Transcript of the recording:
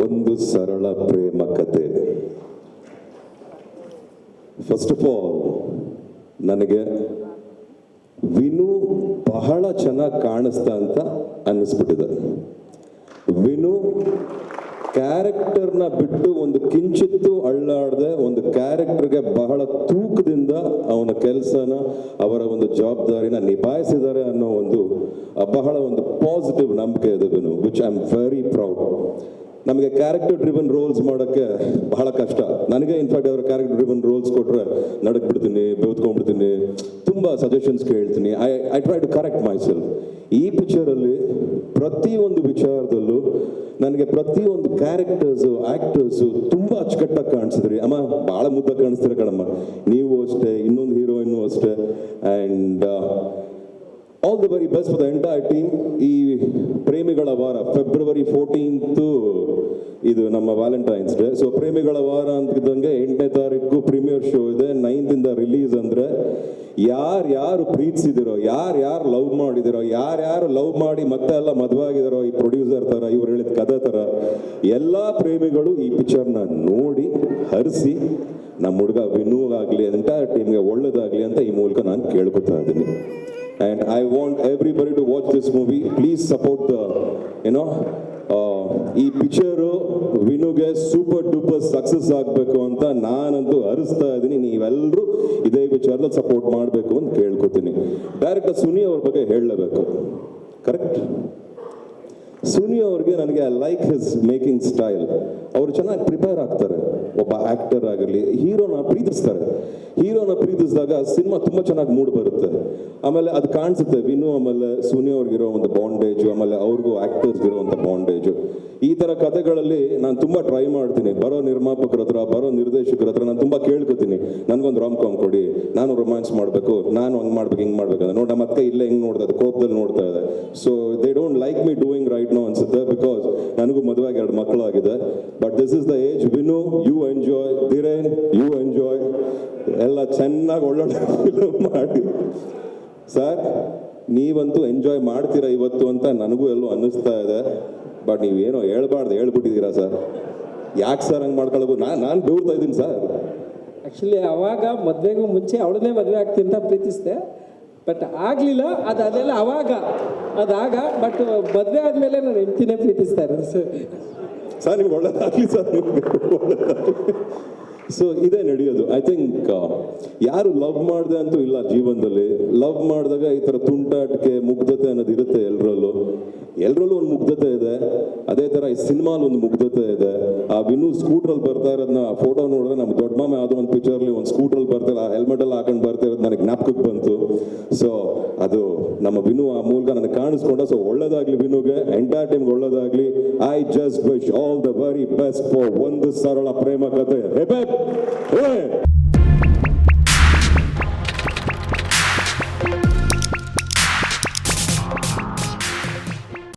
ಒಂದು ಸರಳ ಪ್ರೇಮ ಕತೆ. ಫಸ್ಟ್ ಆಫ್ ಆಲ್ ನನಗೆ ವಿನು ಬಹಳ ಚೆನ್ನಾಗಿ ಕಾಣಿಸ್ತಾ ಅಂತ ಅನ್ನಿಸ್ಬಿಟ್ಟಿದೆ. ವಿನು ಕ್ಯಾರೆಕ್ಟರ್ನ ಬಿಟ್ಟು ಒಂದು ಕಿಂಚಿತ್ತು ಅಳ್ಳಾಡದೆ ಒಂದು ಕ್ಯಾರೆಕ್ಟರ್ಗೆ ಬಹಳ ತೂಕದಿಂದ ಅವನ ಕೆಲಸನ, ಅವರ ಒಂದು ಜವಾಬ್ದಾರಿನ ನಿಭಾಯಿಸಿದ್ದಾರೆ ಅನ್ನೋ ಒಂದು, ಬಹಳ ಒಂದು ಪಾಸಿಟಿವ್ ನಂಬಿಕೆ ಇದೆ Vinu which I am very proud ನಮಗೆ ಕ್ಯಾರೆಕ್ಟರ್ ಡ್ರಿವನ್ ರೋಲ್ಸ್ ಮಾಡೋಕ್ಕೆ ಬಹಳ ಕಷ್ಟ. ನನಗೆ ಇನ್ಫ್ಯಾಕ್ಟ್ ಅವರ ಕ್ಯಾರೆಕ್ಟರ್ ಡ್ರಿವನ್ ರೋಲ್ಸ್ ಕೊಟ್ಟರೆ ನಡಕ್ ಬಿಡ್ತೀನಿ ಬೆವ್ತ್ಕೊಂಡ್ಬಿಡ್ತೀನಿ, ತುಂಬ ಸಜೆಷನ್ಸ್ ಕೇಳ್ತೀನಿ. I I try to correct myself ಈ ಪಿಕ್ಚರಲ್ಲಿ ಪ್ರತಿಯೊಂದು ವಿಚಾರದಲ್ಲೂ ನನಗೆ ಪ್ರತಿಯೊಂದು ಕ್ಯಾರೆಕ್ಟರ್ಸು ಆ್ಯಕ್ಟರ್ಸು ತುಂಬ ಅಚ್ಚುಕಟ್ಟಾಗಿ ಕಾಣಿಸಿದ್ರಿ. ಅಮ್ಮ ಭಾಳ ಮುದ್ದಾಗಿ ಕಾಣಿಸ್ತೀರ ಕಣಮ್ಮ. ನೀವು ಅಷ್ಟೇ, ಇನ್ನೊಂದು ಹೀರೋಯಿನ್ನು ಅಷ್ಟೇ. And all the very best for the entire team ಈ ಪ್ರೇಮಿಗಳ ವಾರ ಫೆಬ್ರವರಿ ಫೋರ್ಟೀನ್ತು ಇದು ನಮ್ಮ ವ್ಯಾಲೆಂಟೈನ್ಸ್ ಡೇ ಸೊ ಪ್ರೇಮಿಗಳ ವಾರ ಅಂತಿದ್ದಂಗೆ ಎಂಟನೇ ತಾರೀಕು ಪ್ರೀಮಿಯರ್ ಶೋ ಇದೆ. ನೈನ್ತಿಂದ ರಿಲೀಸ್ ಅಂದರೆ ಯಾರು ಯಾರು ಪ್ರೀತಿಸಿದಿರೋ, ಯಾರು ಯಾರು ಲವ್ ಮಾಡಿದಿರೋ ಯಾರ್ಯಾರು ಲವ್ ಮಾಡಿ ಮತ್ತೆ ಎಲ್ಲ ಮದುವೆ ಆಗಿದಾರೋ ಈ ಪ್ರೊಡ್ಯೂಸರ್ ಥರ, ಇವ್ರು ಹೇಳಿದ ಕಥೆ ಥರ ಎಲ್ಲ ಪ್ರೇಮಿಗಳು ಈ ಪಿಕ್ಚರ್ನ ನೋಡಿ ಹರಿಸಿ ನಮ್ಮ ಹುಡುಗ ವಿನೂ ಆಗಲಿ ಎಂಟೈರ್ ಟೀಮ್ಗೆ ಒಳ್ಳೇದಾಗಲಿ ಅಂತ ಈ ಮೂಲಕ ನಾನು ಕೇಳ್ಕೊತಾ ಇದ್ದೀನಿ. And I want everybody to watch this movie. Please support the, you know, uh, ಈ ಪಿಕ್ಚರು ವಿನುಗೆ ಸೂಪರ್ ಡೂಪರ್ ಸಕ್ಸಸ್ ಆಗಬೇಕು ಅಂತ ನಾನಂತೂ ಹರಿಸ್ತಾ ಇದ್ದೀನಿ. ನೀವೆಲ್ಲರೂ ಇದೇ ವಿಚಾರದಲ್ಲಿ ಸಪೋರ್ಟ್ ಮಾಡಬೇಕು ಅಂತ ಕೇಳ್ಕೊತೀನಿ. ಡೈರೆಕ್ಟರ್ ಸುನಿ ಅವ್ರ ಬಗ್ಗೆ ಹೇಳಲೇಬೇಕು ಕರೆಕ್ಟ್ ಸುನಿ ಅವ್ರಿಗೆ ನನಗೆ ಲೈಕ್ ಹಿಸ್ ಮೇಕಿಂಗ್ ಸ್ಟೈಲ್ ಅವರು ಚೆನ್ನಾಗಿ ಪ್ರಿಪೇರ್ ಆಗ್ತಾರೆ. ಒಬ್ಬ ಆ್ಯಕ್ಟರ್ ಆಗಿರಲಿ ಹೀರೋನ ಪ್ರೀತಿಸ್ತಾರೆ. ಹೀರೋನ ಪ್ರೀತಿಸಿದಾಗ ಸಿನಿಮಾ ತುಂಬ ಚೆನ್ನಾಗಿ ಮೂಡ್ ಬರುತ್ತೆ. ಆಮೇಲೆ ಅದು ಕಾಣಿಸುತ್ತೆ. ವಿನು ಆಮೇಲೆ ಸುನಿ ಅವ್ರಿಗಿರೋ ಒಂದು ಬಾಂಡೇಜು ಆಮೇಲೆ ಅವ್ರಿಗೂ ಆಕ್ಟರ್ಸ್ಗಿರೋ ಒಂದು ಬಾಂಡೇಜು ಈ ಥರ ಕಥೆಗಳಲ್ಲಿ ನಾನು ತುಂಬ ಟ್ರೈ ಮಾಡ್ತೀನಿ. ಬರೋ ನಿರ್ಮಾಪಕರ ಹತ್ರ, ಬರೋ ನಿರ್ದೇಶಕರ ಹತ್ರ ನಾನು ತುಂಬ ಕೇಳ್ಕೊತೀನಿ. ನನಗೊಂದು ರಾಮ್ ಕಾಮ್ ಕೊಡಿ. ನಾನು ರೊಮ್ಯಾನ್ಸ್ ಮಾಡಬೇಕು. ನಾನು ಹಂಗೆ ಮಾಡ್ಬೇಕು, ಹಿಂಗೆ ಮಾಡ್ಬೇಕು ಅಂತ. ನೋಡಿ ನಮ್ಮ ಅತ್ತೆ ಇಲ್ಲೇ ಹಿಂಗೆ ನೋಡ್ತಾ ಕೋಪದಲ್ಲಿ ನೋಡ್ತಾ ಇದೆ. So they don't like me doing right no ಅನ್ಸುತ್ತೆ ಬಿಕಾಸ್ ನನಗೂ ಮದುವೆಗೆ ಎರಡು ಮಕ್ಕಳು ಆಗಿದೆ. But this is the age Vinu you enjoy Dhiren you enjoy ಎಲ್ಲ ಚೆನ್ನಾಗಿ ಒಳ್ಳೊಳ್ಳೆ ಮಾಡಿ. ಸರ್ ನೀವಂತೂ ಎಂಜಾಯ್ ಮಾಡ್ತೀರಾ ಇವತ್ತು ಅಂತ ನನಗೂ ಎಲ್ಲೋ ಅನ್ನಿಸ್ತಾ ಇದೆ. ಬಟ್ ನೀವೇನೋ ಹೇಳ್ಬಾರ್ದು ಹೇಳ್ಬಿಟ್ಟಿದ್ದೀರಾ ಸರ್ ಯಾಕೆ ಸರ್ ಹಂಗೆ ಮಾಡ್ಕೊಳ್ಬೋದು ನಾನು ನಾನು ಬೀಳ್ತಾ ಇದ್ದೀನಿ ಸರ್ ಆ್ಯಕ್ಚುಲಿ ಅವಾಗ ಮದುವೆಗೂ ಮುಂಚೆ ಅವಳನ್ನೇ ಮದುವೆ ಆಗ್ತೀನಿ ಅಂತ ಪ್ರೀತಿಸಿದೆ. ಬಟ್ ಆಗಲಿಲ್ಲ ಅದು ಅದೆಲ್ಲ ಅವಾಗ. ಅದಾಗ ಬಟ್ ಮದುವೆ ಆದಮೇಲೆ ನಾನು ಹೆಂಡ್ತಿನೇ ಪ್ರೀತಿಸ್ತಾ ಇರೋದು ಸರ್ ಸರ್ ನಿಮ್ಗೆ ಒಳ್ಳೇದಾಗಲಿ ಸರ್ ಸೊ ಇದೇ ನಡೆಯೋದು. ಐ ಥಿಂಕ್ ಯಾರು ಲವ್ ಮಾಡಿದೆ ಅಂತೂ ಇಲ್ಲ ಜೀವನದಲ್ಲಿ. ಲವ್ ಮಾಡಿದಾಗ ಈ ಥರ ತುಂಟಾಟಕ್ಕೆ ಮುಗ್ಧತೆ ಅನ್ನೋದು ಇರುತ್ತೆ ಎಲ್ಲರಲ್ಲೂ ಎಲ್ಲರಲ್ಲೂ ಒಂದು ಮುಗ್ಧತೆ ಇದೆ. ಅದೇ ಥರ ಈ ಸಿನಿಮಾಲ್ ಒಂದು ಮುಗ್ಧತೆ ಇದೆ. ಆ ವಿನು ಸ್ಕೂಟ್ರಲ್ಲಿ ಬರ್ತಾ ಇರೋದನ್ನ ಫೋಟೋ ನೋಡಿದ್ರೆ ನಮ್ಮ ದೊಡ್ಡ ಮಾಮೆ ಯಾವುದೋ ಒಂದು ಪಿಕ್ಚರ್ಲಿ ಒಂದು ಸ್ಕೂಟ್ರಲ್ಲಿ ಹೆಲ್ಮೆಟ್ ಎಲ್ಲ ಹಾಕೊಂಡು ಬರ್ತಾ ಇರೋದು ನನಗೆ ಜ್ಞಾಪಕಕ್ಕೆ ಬಂತು. ಸೊ ಅದು ನಮ್ಮ ವಿನು ಆ ಮೂಲಕ ನನಗೆ ಕಾಣಿಸ್ಕೊಂಡ ಸೊ ಒಳ್ಳೇದಾಗ್ಲಿ ವಿನುಗೆ ಎಂಟೈರ್ ಟೈಮ್ ಒಳ್ಳೇದಾಗ್ಲಿ I just wish all the very best for ಒಂದು ಸರಳ ಪ್ರೇಮ ಕಥೆ.